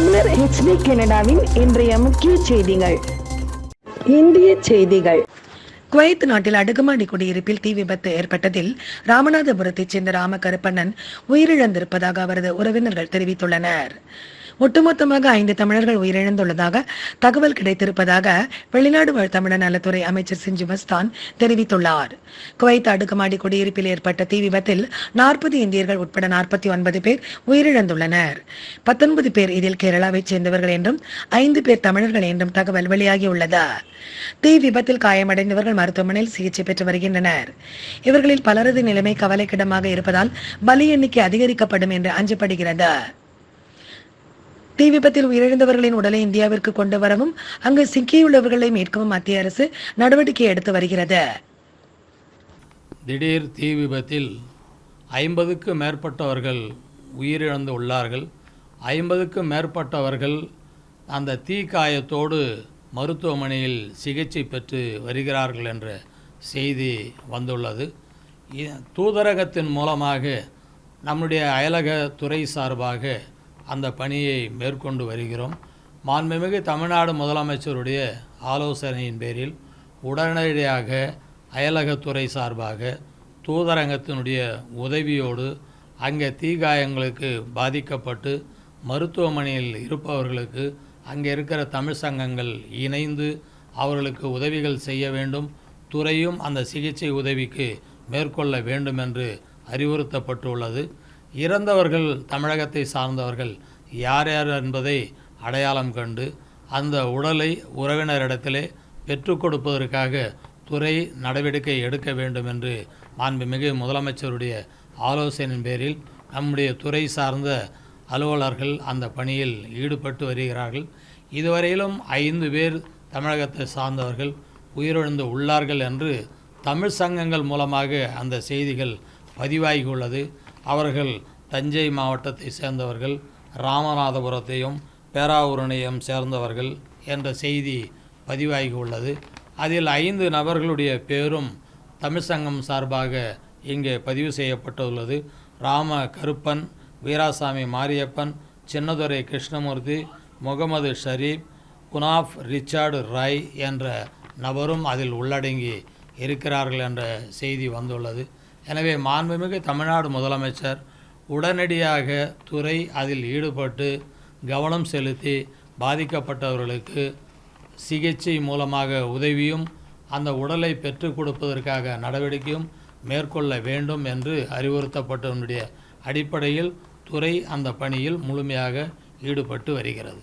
தமிழர் ஹெச்டி கனடாவின் இன்றைய முக்கிய செய்திகள். இந்திய செய்திகள். குவைத் நாட்டில் அடுக்குமாடி குடியிருப்பில் தீ விபத்து ஏற்பட்டதில் ராமநாதபுரத்தைச் சேர்ந்த ராமகருப்பண்ணன் உயிரிழந்திருப்பதாக அவரது உறவினர்கள் தெரிவித்துள்ளனர். ஒட்டுமொத்தமாக ஐந்து தமிழர்கள் உயிரிழந்துள்ளதாக தகவல் கிடைத்திருப்பதாக வெளிநாடு வாழ் தமிழர் நலத்துறை அமைச்சர் சிஞ்சு மஸ்தான் தெரிவித்துள்ளார். குவைத் அடுக்குமாடி குடியிருப்பில் ஏற்பட்ட தீ விபத்தில் நாற்பது இந்தியர்கள் உட்பட நாற்பத்தி ஒன்பது பேர் உயிரிழந்துள்ளனர். பத்தொன்பது பேர் இதில் கேரளாவைச் சேர்ந்தவர்கள் என்றும் ஐந்து பேர் தமிழர்கள் என்றும் தகவல் வெளியாகியுள்ளது. தீ விபத்தில் காயமடைந்தவர்கள் மருத்துவமனையில் சிகிச்சை பெற்று வருகின்றனர். இவர்களில் பலரது நிலைமை கவலைக்கிடமாக இருப்பதால் பலி எண்ணிக்கை அதிகரிக்கப்படும் என்று அஞ்சப்படுகிறது. தீ விபத்தில் உயிரிழந்தவர்களின் உடலை இந்தியாவிற்கு கொண்டு வரவும் அங்கு சிக்கியுள்ளவர்களை மீட்கவும் மத்திய அரசு நடவடிக்கை எடுத்து வருகிறது. திடீர் தீ விபத்தில் ஐம்பதுக்கும் மேற்பட்டவர்கள் உயிரிழந்து உள்ளார்கள். ஐம்பதுக்கும் மேற்பட்டவர்கள் அந்த தீக்காயத்தோடு மருத்துவமனையில் சிகிச்சை பெற்று வருகிறார்கள் என்ற செய்தி வந்துள்ளது. தூதரகத்தின் மூலமாக நம்முடைய அயலக துறை சார்பாக அந்த பணியை மேற்கொண்டு வருகிறோம். மாண்புமிகு தமிழ்நாடு முதலமைச்சருடைய ஆலோசனையின் பேரில் உடனடியாக அயலகத்துறை சார்பாக தூதரங்கத்தினுடைய உதவியோடு அங்கே தீகாயங்களுக்கு பாதிக்கப்பட்டு மருத்துவமனையில் இருப்பவர்களுக்கு அங்கே இருக்கிற தமிழ் சங்கங்கள் இணைந்து அவர்களுக்கு உதவிகள் செய்ய வேண்டும். துறையும் அந்த சிகிச்சை உதவிக்கு மேற்கொள்ள வேண்டும் என்று அறிவுறுத்தப்பட்டுள்ளது. இறந்தவர்கள் தமிழகத்தை சார்ந்தவர்கள் யார் யார் என்பதை அடையாளம் கண்டு அந்த உடலை உறவினரிடத்திலே பெற்றுக் கொடுப்பதற்காக துறை நடவடிக்கை எடுக்க வேண்டும் என்று மாண்புமிகு முதலமைச்சருடைய ஆலோசனையின் பேரில் நம்முடைய துறை சார்ந்த அலுவலர்கள் அந்த பணியில் ஈடுபட்டு வருகிறார்கள். இதுவரையிலும் ஐந்து பேர் தமிழகத்தை சார்ந்தவர்கள் உயிரிழந்து உள்ளார்கள் என்று தமிழ் சங்கங்கள் மூலமாக அந்த செய்திகள் பதிவாகியுள்ளது. அவர்கள் தஞ்சை மாவட்டத்தை சேர்ந்தவர்கள் ராமநாதபுரத்தையும் பேராவூரணையும் சேர்ந்தவர்கள் என்ற செய்தி பதிவாகி உள்ளது. அதில் ஐந்து நபர்களுடைய பேரும் தமிழ் சங்கம் சார்பாக இங்கே பதிவு செய்யப்பட்டுள்ளது. ராம கருப்பன் வீராசாமி மாரியப்பன் சின்னதுரை கிருஷ்ணமூர்த்தி முகமது ஷரீப் குனாஃப் ரிச்சார்டு ராய் என்ற நபரும் அதில் உள்ளடங்கி இருக்கிறார்கள் என்ற செய்தி வந்துள்ளது. எனவே மாண்புமிகு தமிழ்நாடு முதலமைச்சர் உடனடியாக துறை அதில் ஈடுபட்டு கவனம் செலுத்தி பாதிக்கப்பட்டவர்களுக்கு சிகிச்சை மூலமாக உதவியும் அந்த உடலை பெற்றுக் கொடுப்பதற்காக நடவடிக்கையும் மேற்கொள்ள வேண்டும் என்று அறிவுறுத்தப்பட்டவனுடைய அடிப்படையில் துறை அந்த பணியில் முழுமையாக ஈடுபட்டு வருகிறது.